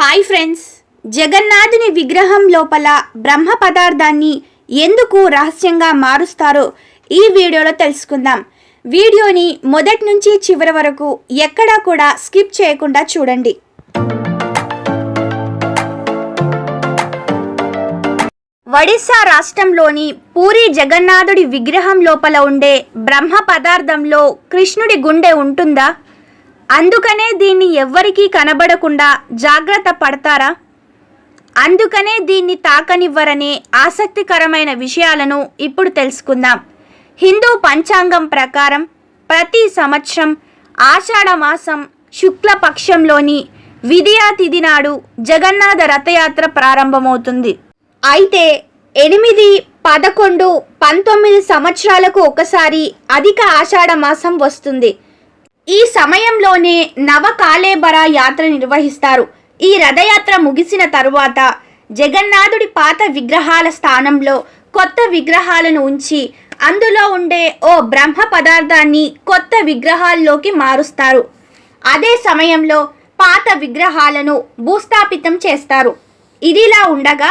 Hi friends. జగన్నాథుని విగ్రహం లోపల బ్రహ్మ పదార్థాన్ని ఎందుకు రహస్యంగా మారుస్తారో ఈ వీడియోలో తెలుసుకుందాం. వీడియోని మొదటి నుంచి చివరి వరకు ఎక్కడా కూడా స్కిప్ చేయకుండా చూడండి. ఒడిశా రాష్ట్రంలోని పూరి జగన్నాథుడి విగ్రహం లోపల ఉండే బ్రహ్మ పదార్థంలో కృష్ణుడి గుండె ఉంటుందా? అందుకనే దీన్ని ఎవ్వరికీ కనబడకుండా జాగ్రత్త పడతారా? అందుకనే దీన్ని తాకనివ్వరనే ఆసక్తికరమైన విషయాలను ఇప్పుడు తెలుసుకుందాం. హిందూ పంచాంగం ప్రకారం ప్రతి సంవత్సరం ఆషాఢ మాసం శుక్ల తిథి నాడు జగన్నాథ రథయాత్ర ప్రారంభమవుతుంది. అయితే ఎనిమిది పదకొండు పంతొమ్మిది సంవత్సరాలకు ఒకసారి అధిక ఆషాఢ మాసం వస్తుంది. ఈ సమయంలోనే నవకాళేబర యాత్ర నిర్వహిస్తారు. ఈ రథయాత్ర ముగిసిన తరువాత జగన్నాథుడి పాత విగ్రహాల స్థానంలో కొత్త విగ్రహాలను ఉంచి అందులో ఉండే ఓ బ్రహ్మ పదార్థాన్ని కొత్త విగ్రహాల్లోకి మారుస్తారు. అదే సమయంలో పాత విగ్రహాలను భూస్థాపితం చేస్తారు. ఇదిలా ఉండగా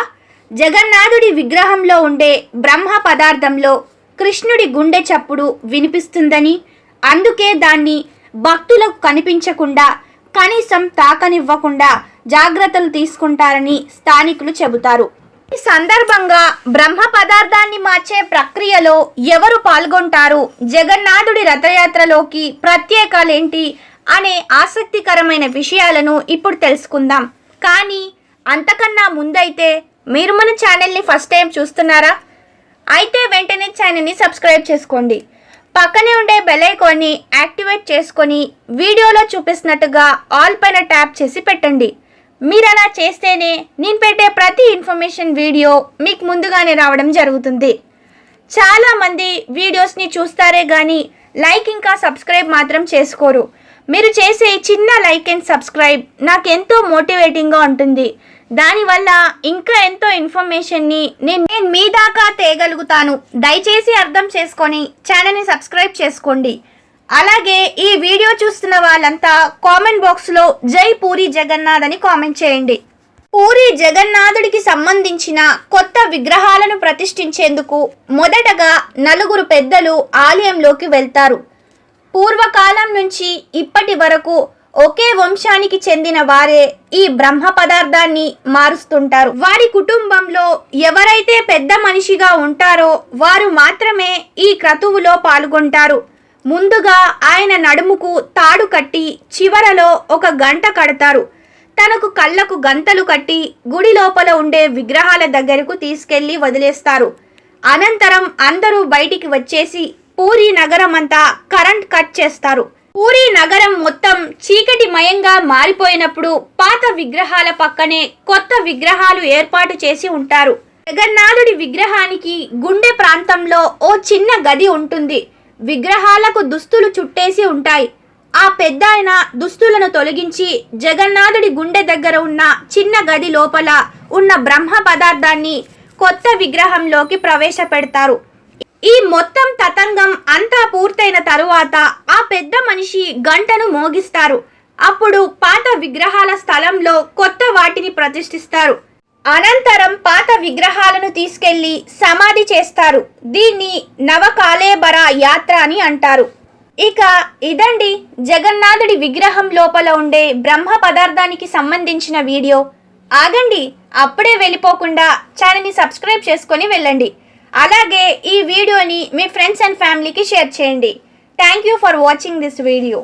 జగన్నాథుడి విగ్రహంలో ఉండే బ్రహ్మ పదార్థంలో కృష్ణుడి గుండె చప్పుడు వినిపిస్తుందని అందుకే దాన్ని భక్తులకు కనిపించకుండా కనీసం తాకనివ్వకుండా జాగ్రత్తలు తీసుకుంటారని స్థానికులు చెబుతారు. ఈ సందర్భంగా బ్రహ్మ పదార్థాన్ని మార్చే ప్రక్రియలో ఎవరు పాల్గొంటారు? జగన్నాథుడి రథయాత్రలోకి ప్రత్యేకాలేంటి? అనే ఆసక్తికరమైన విషయాలను ఇప్పుడు తెలుసుకుందాం. కానీ అంతకన్నా ముందైతే మీరు మన ఛానల్ని ఫస్ట్ టైం చూస్తున్నారా? అయితే వెంటనే ఛానల్ని సబ్స్క్రైబ్ చేసుకోండి. పక్కనే ఉండే బెల్ ఐకాన్ని యాక్టివేట్ చేసుకొని వీడియోలో చూపిస్తున్నట్టుగా ఆల్ పైన ట్యాప్ చేసి పెట్టండి. మీరు అలా చేస్తేనే నేను పెట్టే ప్రతి ఇన్ఫర్మేషన్ వీడియో మీకు ముందుగానే రావడం జరుగుతుంది. చాలామంది వీడియోస్ని చూస్తారే కానీ లైక్ ఇంకా సబ్స్క్రైబ్ మాత్రం చేసుకోరు. మీరు చేసే చిన్న లైక్ అండ్ సబ్స్క్రైబ్ నాకు ఎంతో మోటివేటింగ్గా ఉంటుంది. దానివల్ల ఇంకా ఎంతో ఇన్ఫర్మేషన్ని నేను నేను మీ దాకా తేయగలుగుతాను దయచేసి అర్థం చేసుకొని ఛానల్ని సబ్స్క్రైబ్ చేసుకోండి. అలాగే ఈ వీడియో చూస్తున్న వాళ్ళంతా కామెంట్ బాక్స్లో జై పూరి జగన్నాథ్ అని కామెంట్ చేయండి. పూరి జగన్నాథుడికి సంబంధించిన కొత్త విగ్రహాలను ప్రతిష్ఠించేందుకు మొదటగా నలుగురు పెద్దలు ఆలయంలోకి వెళ్తారు. పూర్వకాలం నుంచి ఇప్పటి వరకు ఒకే వంశానికి చెందిన వారే ఈ బ్రహ్మ పదార్థాన్ని మారుస్తుంటారు. వారి కుటుంబంలో ఎవరైతే పెద్ద మనిషిగా ఉంటారో వారు మాత్రమే ఈ క్రతువులో పాల్గొంటారు. ముందుగా ఆయన నడుముకు తాడు కట్టి చివరలో ఒక గంట కడతారు. తనకు కళ్ళకు గంతలు కట్టి గుడి లోపల ఉండే విగ్రహాల దగ్గరకు తీసుకెళ్ళి వదిలేస్తారు. అనంతరం అందరూ బయటికి వచ్చేసి పూరి నగరం అంతా కరెంట్ కట్ చేస్తారు. పూరి నగరం మొత్తం చీకటి మయంగా మారిపోయినప్పుడు పాత విగ్రహాల పక్కనే కొత్త విగ్రహాలు ఏర్పాటు చేసి ఉంటారు. జగన్నాథుడి విగ్రహానికి గుండె ప్రాంతంలో ఓ చిన్న గది ఉంటుంది. విగ్రహాలకు దుస్తులు చుట్టేసి ఉంటాయి. ఆ పెద్ద ఆయన దుస్తులను తొలగించి జగన్నాథుడి గుండె దగ్గర ఉన్న చిన్న గది లోపల ఉన్న బ్రహ్మ పదార్థాన్ని కొత్త విగ్రహంలోకి ప్రవేశపెడతారు. ఈ మొత్తం తతంగం అంతా పూర్తయిన తరువాత ఆ పెద్ద మనిషి గంటను మోగిస్తారు. అప్పుడు పాత విగ్రహాల స్థలంలో కొత్త వాటిని ప్రతిష్ఠిస్తారు. అనంతరం పాత విగ్రహాలను తీసుకెళ్ళి సమాధి చేస్తారు. దీన్ని నవకాలేబర యాత్ర అని అంటారు. ఇక ఇదండి జగన్నాథుడి విగ్రహం లోపల ఉండే బ్రహ్మ పదార్థానికి సంబంధించిన వీడియో. ఆగండి అప్పుడే వెళ్ళిపోకుండా ఛానల్ని సబ్స్క్రైబ్ చేసుకొని వెళ్ళండి. అలాగే ఈ వీడియోని మీ ఫ్రెండ్స్ అండ్ ఫ్యామిలీకి షేర్ చేయండి. Thank you for watching this video